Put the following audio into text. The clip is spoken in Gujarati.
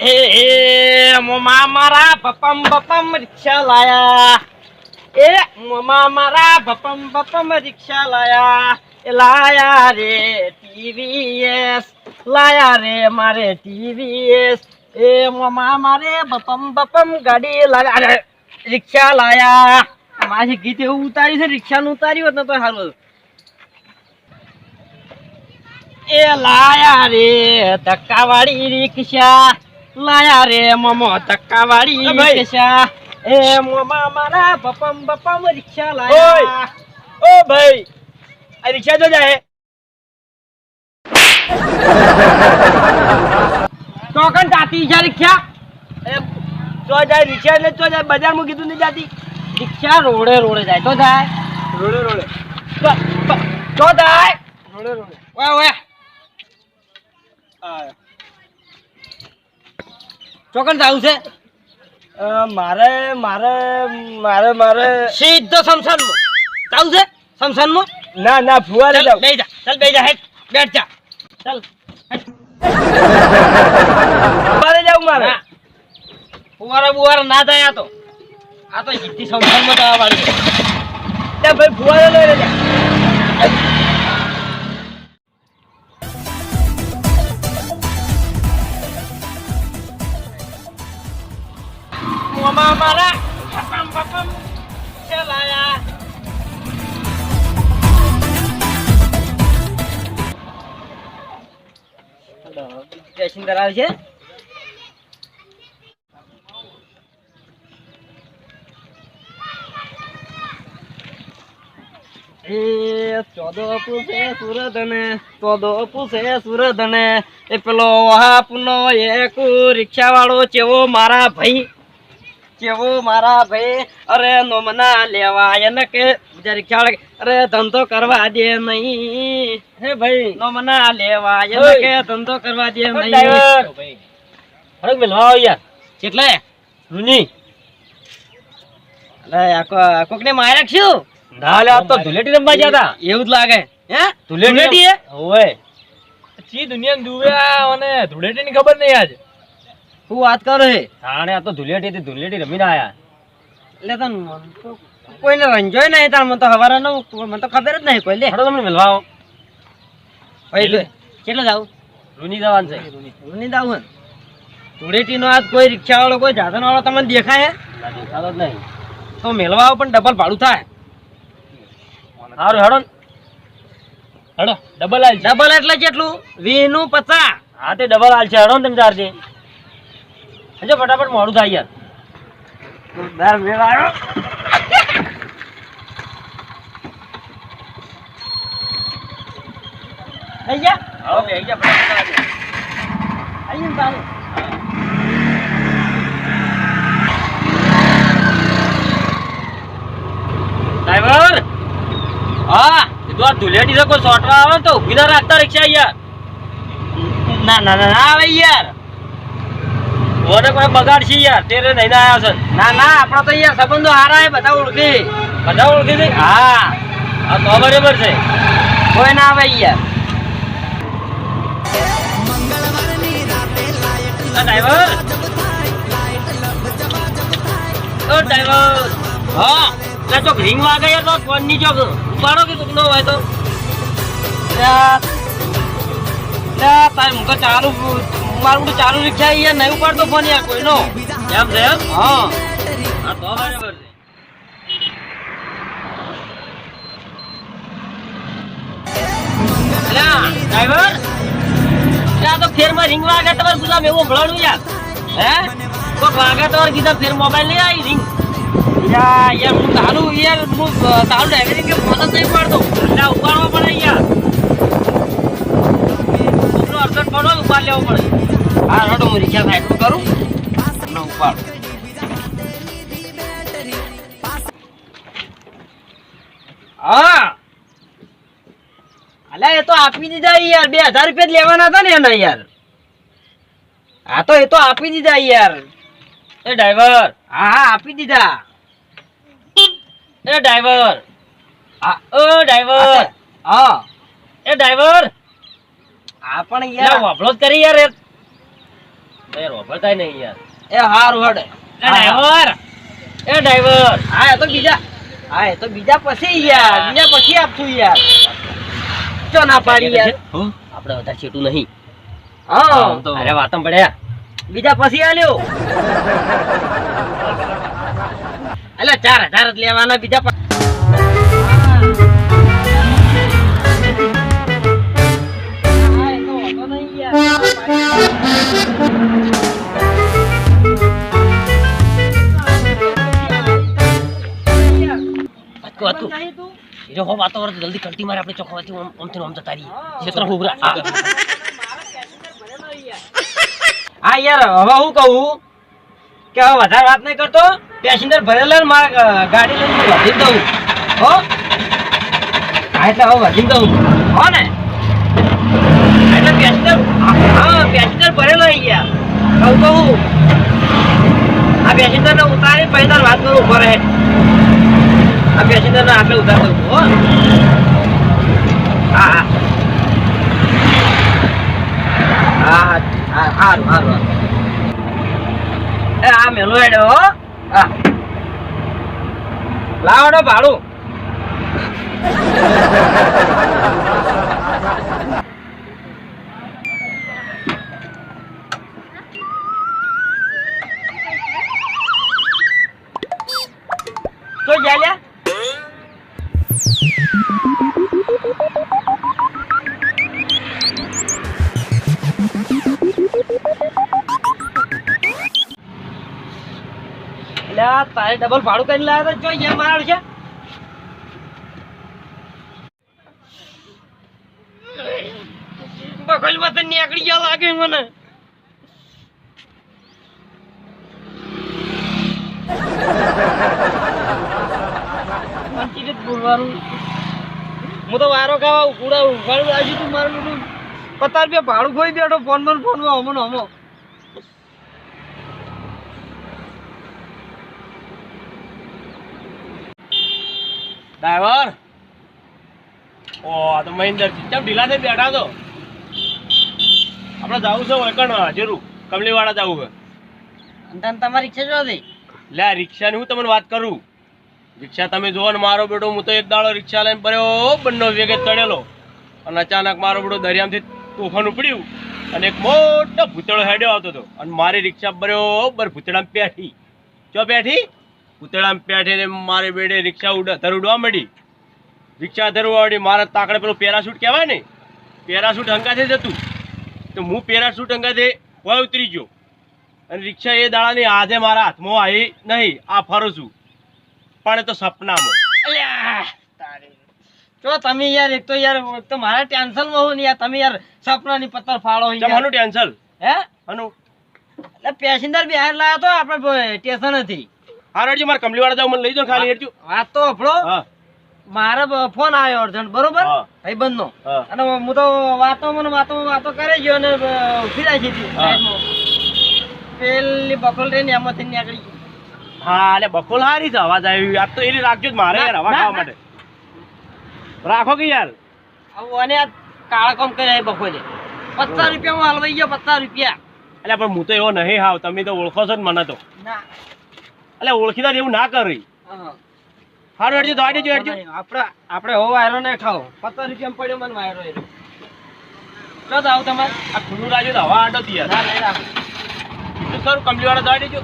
એ એ મોમા મારા બપમ બપમ રિક્ષા લાયા એ મોમા મારા બપમ બપમ રિક્ષા લાયા એ લાયા રે ટીવીએસ લાયા રે મારે ટીવીએસ એ મોમા મારે બપમ બપમ ગાડી લાયા. અરે, રિક્ષા લાયા મારી ગીત એવું ઉતાર્યું છે રિક્ષાનું ઉતાર્યું હોત તો સારું એ લાયા રે ધક્કાવાળી રિક્ષા. લાયા રે મમો ધક્કાવાળી એ ભાઈ. રિક્ષા એ મોમા મારા બપમ બપમ રિક્ષા લાયા. ઓ ભાઈ. આ રિક્ષા જો જાય. ચોકન તાતી છે રિક્ષા? એ જો જાય રિક્ષા એટલે જો જાય. બજારમાં કીધું નહીં જાતી. રિક્ષા રોડે રોડે જાય. તો થાય રોડે રોડે. તો જાય. રોડે રોડે. ઓય ઓય. ચોકન જાવું છે. મારે મારે મારે મારે. સીધો સમસાનમાં જાવું છે? સમસાનમાં ના ના ફુવા લઈ જાવ બેહી જા ચાલ બેહી જા હેઠ બેઠ જા. ચાલ મારે જાવ મારે. ફુવારા બુવારા ના થાય આ તો. આ તો સીધી સમસાનમાં જવા વાળી છે. ભાઈ ફુવારે લઈ લે પેસેન્જર કરાવે છે. ચોદો પૂછે સુરત ને ચોદો પૂછે સુરત ને એ પેલો વહાપનો એક રિક્ષા વાળો ચેવો મારા ભાઈ ચેવો મારા ભાઈ? અરે નોમના લેવા એને કે. રિક્ષા અરે ધંધો કરવા દે નહીં. હે ભાઈ. નોમના લેવા એને. કે ધંધો કરવા દે નહીં. ડ્રાઈવર. હરક આવો યાર. કેટલે? રૂની. અલે આકો કોક ને માર્યા શું ના લે આ તો ધુલેટી રમવા ગયા હતા એવું જ લાગે. હે? ધુલેટી ઓય ચી દુનિયા ડૂબ્યા અને ધુલેટી ની ખબર નહીં આજ. હું વાત કરો હે? થાણે આ તો ધુલેટી થી ધુલેટી રમીને આયા. એટલે તને કોઈને રંજોય નહીં તાર મને તો હવારે નો મને તો ખબર જ નહીં કોઈ લે. હડો તમને મળવા આવો. કેટલો જાવ રૂની જવાન છે. રૂની જાવ ધૂળેટી નો આજ કોઈ રિક્ષા વાળો કોઈ સાધન વાળો તમને દેખાય દેખાતો જ નહીં. તો મેલવા આવો પણ ડબલ ભાડું થાય. સારું હડો હડો ડબલ આલ ડબલ એટલે કેટલું? વીસનું પચાસ. હા તે ડબલ આલ છે. હડો ને તમે ચારજે હજો ફટાફટ મોડું થાય યાર. દર થઈ ગયા? આવો બે ગયા ફટાફટ આવીને ચાલો ડ્રાઈવર? હા તું આ ધુલેટી કોઈ સોટવા આવે તો ઊભી ના રાખતા રિક્ષા યાર. ના ના ના આવે યાર. ઓને કોઈ બગાડશે યાર તેરે નહીં આયા છે. ના ના આપણા તો યાર સંબંધો હારા હે બધા ઓળખી. બધા ઓળખી છે? હા. આ તો બરાબર છે. કોઈ ના આવે યાર. ડ્રાઈવર? ઓ ડ્રાઈવર. હા એટલે ચોક રિંગ વાગે યાર તો ફોનની ચોક ઉપાડો કે કોક નો હોય તો? તારે મું ચાલુ મારું ચાલુ રિક્ષા યાર નહીં ઉપાડતો ફોન યાર કોઈનો. એમ છે એમ? હા. હા તો બરાબર છે. ડ્રાઈવર ત્યાં તો ફેરમાં રિંગ વાગે તમારે ગુલામ એવું ભળાણું યાર? હે? કોક વાગે તમારે કીધા ફેર મોબાઈલ લઈ આવી રિંગ? યાર યાર હું તારું યાર હું તારું ડ્રાઈવર કે ફોન જ નહીં પાડતો આ પડે યાર. પડો ઉપાડ લેવો પડે. હા રડો હું રિક્ષા સાઈડ કરું? ના ઉપાડ હા. એ તો આપી દીધા યાર. બે હજાર રૂપિયા જ લેવાના હતા ને એના યાર. હા તો એ તો આપી દીધા યાર. એ ડ્રાઈવર. હા હા આપી દીધા. એ ડ્રાઈવર. હા. ઓ ડ્રાઈવર. હા. એ ડ્રાઈવર. આ પણ યાર. વાપરો જ કરી યાર યાર વાપરતાય નહીં યાર. એ હારું હડે. એ ડ્રાઈવર. એ ડ્રાઈવર. હા એ તો બીજા. હા એ તો બીજા પછી યાર. બીજા પછી આપશું યાર. ચો ના પાડી યાર. આપણે વધારે છેટું નહીં. હા. અરે વાતમ પડ્યા. બીજા પછી આલ્યો. એટલે ચાર હજાર જ લેવાના બીજા વાતો જલ્દી કલ્ટી મારે આપણે ચોખવાથી ઓમથી ઓમ જતા રહીએ ક્ષેત્ર ઉભરા હા યાર હવે હું કહું કે હવે વધારે વાત નહીં કરતો પેસેન્જર ભરેલા ને મારે ગાડી લઈને વધી દઉં હો હા એટલે હવે વધી દઉં હો ને એટલે પેસેન્જર હા પેસેન્જર ભરેલો અહીં ગયા કહું કહું આ પેસેન્જર ને ઉતારી પછી વાત કરું ઊભો રહે આ પેસેન્જર ને આપણે ઉતાર એ, આ મેલો હેડો, હો. હા. લાવડો ભાડું. તો જ્યાં તારે ડબલ ભાડું કરીને લાવ્યા તો જોઈ ગયા મારા છે. બગલમાં તો નીકળી ગયા લાગે મને. બોલવાનું. હું તો વારો ખાવા ઉડા ઉઘાડું આવ્યું તું મારું પચાસ રૂપિયા ભાડું ખોઈ બેઠો ફોન પર ફોનમાં હમો ડ્રાઈવર ઓ આ તો મહિન્દર ચમ ઢીલા થઈ બેઠા તો આપણે જવું છે વળકણ જરૂર. કમલીવાળા જવું છે. અને તમારી રિક્ષા જો દે લે રિક્ષા રિક્ષાની હું તમને વાત કરું. રિક્ષા તમે જુઓ ને મારો બેટો હું તો એક દાડો રિક્ષા લઈને ભર્યો બંને વેગે ચડેલો. અને અચાનક મારો બેટો દરિયામાંથી તોફાન ઉપડ્યું. અને એક મોટો ભૂતળો હેડ્યો આવતો હતો. અને મારી રિક્ષા બરોબર ભૂતળામાં બેઠી ચો પેઠી? ભૂતળામાં પેઠીને મારી બેડે રિક્ષા ઉડ ધર માંડી. રિક્ષા ધરવા મળી મારા તાકડે પેલું પેરાશૂટ કહેવાય ને? પેરાશૂટ હંગાથે જતું તો હું પેરાશૂટ હંગાથે હોય ઉતરી ગયો. અને રિક્ષા એ દાડાની આજે મારા હાથમાં આવી નહીં. આ ફરું છું. પણ એ તો સપનામાં. અલ્યા તારી. જો તમે યાર એક તો યાર તો મારા ટેન્શનમાં હો ને યાર. તમે યાર સપનાની પત્તર ફાળો ટેન્શન? હે? હનું? એટલે પેસેન્જર બિહાર લાવ્યો તો આપણે સ્ટેશન હતી. હારો હેડજો મારે કમલીવાળા જાવ મને લઈ જાવ ખાલી હેડજો વાત તો આપણો મારે ફોન આવ્યો અર્જન્ટ બરોબર? ભાઈબંધ નો અને હું તો વાતો મને વાતો વાતો કરે ગયો અને હા. સાઈડમાં. પેલી બકોલ રહીને એમાંથી નીકળી ગઈ. હા એટલે બકોલ હારી છે અવાજ આવી આ તો એની રાખજો જ મારે યાર હવા ખાવા માટે. રાખો કે યાર? આવું અને કાળા કામ કર્યા બકોલે પચાસ રૂપિયા હું હલવાઈ ગયો પચાસ રૂપિયા. એટલે પણ હું તો એવો નહીં હાવ. તમે તો ઓળખો છો ને મને તો. ના. એટલે ઓળખીદાર એવું ના કરી. હારું હેડજો તો જો હેડજો. આપણે આપણે હો વાયરો ને ખાઓ. પચાસ રૂપિયા પડ્યો મને વાયરો એ. ચો તો આવ તમારે આ ખુલ્લું રાખજો તો હવા આડો યાર ના લઈ રાખો તો સર કમલીવાળા તો હેડજો